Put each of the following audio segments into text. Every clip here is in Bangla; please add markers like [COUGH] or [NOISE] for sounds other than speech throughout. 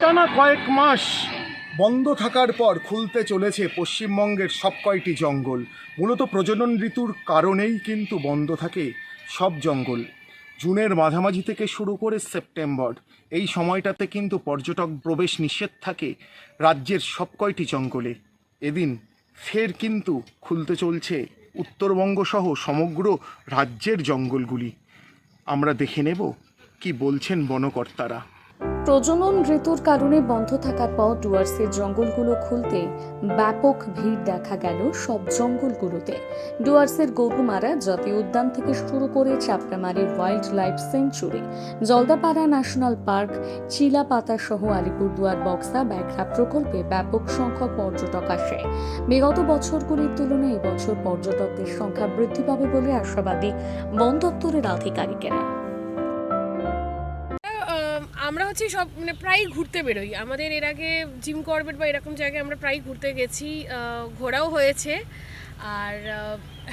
টানা কয়েক মাস। বন্ধ থাকার পর খুলতে চলেছে পশ্চিমবঙ্গের সব কয়টি জঙ্গল। মূলত প্রজনন ঋতুর কারণেই কিন্তু বন্ধ থাকে সব জঙ্গল। জুনের মাঝামাঝি থেকে শুরু করে সেপ্টেম্বর, এই সময়টাতে কিন্তু পর্যটক প্রবেশ নিষেধ থাকে রাজ্যের সব কয়টি জঙ্গলে। এদিন ফের কিন্তু খুলতে চলছে উত্তরবঙ্গ সহ সমগ্র রাজ্যের জঙ্গলগুলি। আমরা দেখে নেব কি বলছেন বনকর্তারা। প্রজনন ঋতুর কারণে বন্ধ থাকার পর ডুয়ার্সের জঙ্গলগুলো খুলতে ব্যাপক ভিড় দেখা গেল সব জঙ্গলগুলোতে। ডুয়ার্সের গরুমারা জাতীয় উদ্যান থেকে শুরু করে Chapramari wildlife sanctuary, Jaldapara national park, Chilapata সহ আলিপুরদুয়ার বক্সা ব্যাঘ্রা প্রকল্পে ব্যাপক সংখ্যক পর্যটক আসে। বিগত বছরগুলির তুলনায় এবছর পর্যটকদের সংখ্যা বৃদ্ধি পাবে বলে আশাবাদী বন দপ্তরের আধিকারিকেরা। হচ্ছে সব মানে প্রায় ঘুরতে বেরোই। আমাদের এর আগে জিম করবেট বা এরকম জায়গায় আমরা প্রায় ঘুরতে গেছি ঘোরাও হয়েছে। আর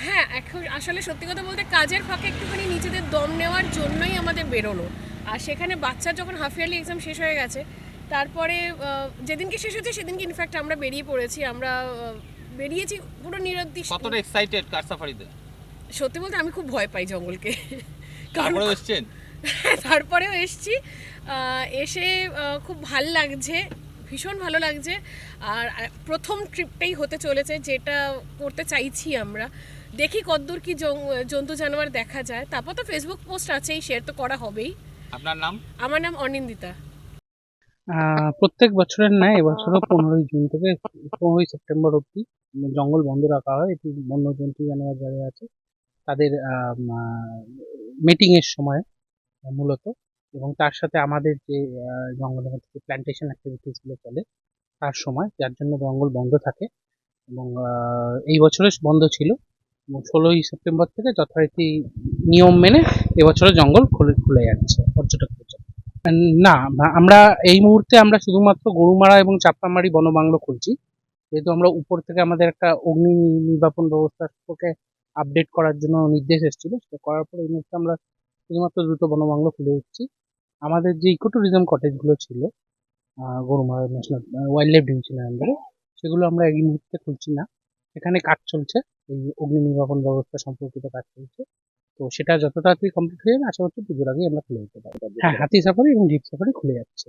হ্যাঁ এখন আসলে সত্যি কথা বলতে কাজের ফাঁকে একটুখানি নিজেদের দম নেওয়ার জন্যই আমাদের বেরোনো। আর সেখানে বাচ্চার যখন হাফ ইয়ারলি এক্সাম শেষ হয়ে গেছে তারপরে যেদিনকে শেষ হয়েছে সেদিনকে ইনফ্যাক্ট আমরা বেরিয়ে পড়েছি। আমরা বেরিয়েছি পুরো নিরুদ্দিষ্ট কতটা এক্সাইটেড কার সাফারিতে সত্যি বলতে আমি খুব ভয় পাই জঙ্গলকে। কারণ [LAUGHS] তারপরেও এসছি। আহ, এসে খুব ভালো লাগছে ভীষণ ভালো লাগছে। আর প্রথম ট্রিপটাই হতে চলেছে যেটা করতে চাইছি আমরা। দেখি কতদূর কি জন্তু জানোয়ার দেখা যায়। তারপর তো ফেসবুক পোস্ট আছেই শেয়ার তো করা হবেই। আপনার নাম? আমার নাম অনিন্দিতা। আহ, প্রত্যেক বছরের ন্যায় এবছরও পনেরোই জুন থেকে পনেরোই সেপ্টেম্বর অবধি জঙ্গল বন্ধ রাখা হয়। এটি বন্য জন্তু জানোয়ার যারা আছে তাদের মিটিং এর সময়। মূলত এবং তার সাথে আমাদের যে জঙ্গলের মধ্যে প্ল্যান্টেশন অ্যাক্টিভিটিসগুলো চলে তার সময়, যার জন্য জঙ্গল বন্ধ থাকে এবং এই বছরে বন্ধ ছিল এবং ষোলোই সেপ্টেম্বর থেকে যথারীতি নিয়ম মেনে এবছরে জঙ্গল খুলে খুলে যাচ্ছে পর্যটকদের জন্য না আমরা এই মুহূর্তে আমরা শুধুমাত্র গরুমারা এবং চাপ্পামারি বনবাংলো খুলছি। যেহেতু আমরা উপর থেকে আমাদের একটা অগ্নি নির্বাপন ব্যবস্থা সম্পর্কে আপডেট করার জন্য নির্দেশ এসেছিল, সেটা করার পর এই মুহূর্তে আমরা শুধুমাত্র দ্রুত বনবাংলো খুলে দিচ্ছি। আমাদের যে ইকো ট্যুরিজম কটেজগুলো ছিল গরুমারা ন্যাশনাল ওয়াইল্ড লাইফ ডিভিশনের আন্ডারে সেগুলো আমরা এই মুহূর্তে খুলছি না। এখানে কাজ চলছে এই অগ্নি নির্বাপন ব্যবস্থা সম্পর্কিত কাজ চলছে। তো সেটা যত তাড়াতাড়ি কমপ্লিট হয়ে যাবে আশা করছি পুজোর আগেই আমরা খুলে দিতে পারব। হ্যাঁ হাতি সাফারি এবং জিপ সাফারি খুলে যাচ্ছে।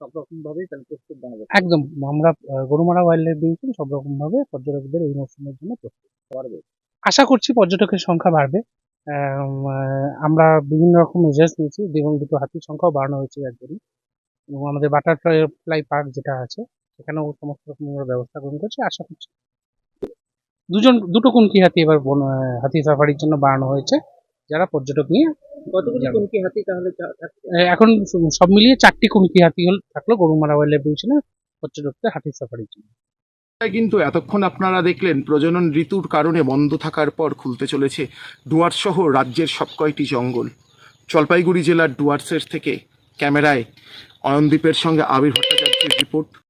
সব রকম ভাবেই তাহলে প্রস্তুত জানাব একদম আমরা গরুমারা ওয়াইল্ড লাইফ ডিভিশন সব রকম ভাবে পর্যটকদের এই মৌসুমের জন্য প্রস্তুত। পারবে। আশা করছি পর্যটকের সংখ্যা বাড়বে। আমরা বিভিন্ন রকম মেজার্স নিয়েছি। এবং দুটো হাতির সংখ্যাও বাড়ানো হয়েছে জন্য এবং আমাদের বাটারফ্লাই পার্ক যেটা আছে সেখানেও সমস্ত রকম আমরা ব্যবস্থা গ্রহণ করছি আশা করছি। দুজন দুটো কুনকি হাতি এবার হাতি সাফারির জন্য বাড়ানো হয়েছে যারা পর্যটক নিয়ে কুমকি হাতি তাহলে এখন সব মিলিয়ে চারটি কুনকি হাতি হল থাকল গরুমারা ওয়াইল্ড লাইফ পর্যটকদের হাতি সাফারির জন্য। কিন্তু এতক্ষণ আপনারা দেখলেন প্রজনন ঋতুর কারণে বন্ধ থাকার পর খুলতে চলেছে ডুয়ার্স সহ রাজ্যের সব কয়টি জঙ্গল। জলপাইগুড়ি জেলার ডুয়ার্সের থেকে ক্যামেরায় অয়নদ্বীপের সঙ্গে আবির ভট্টাচার্যের রিপোর্ট।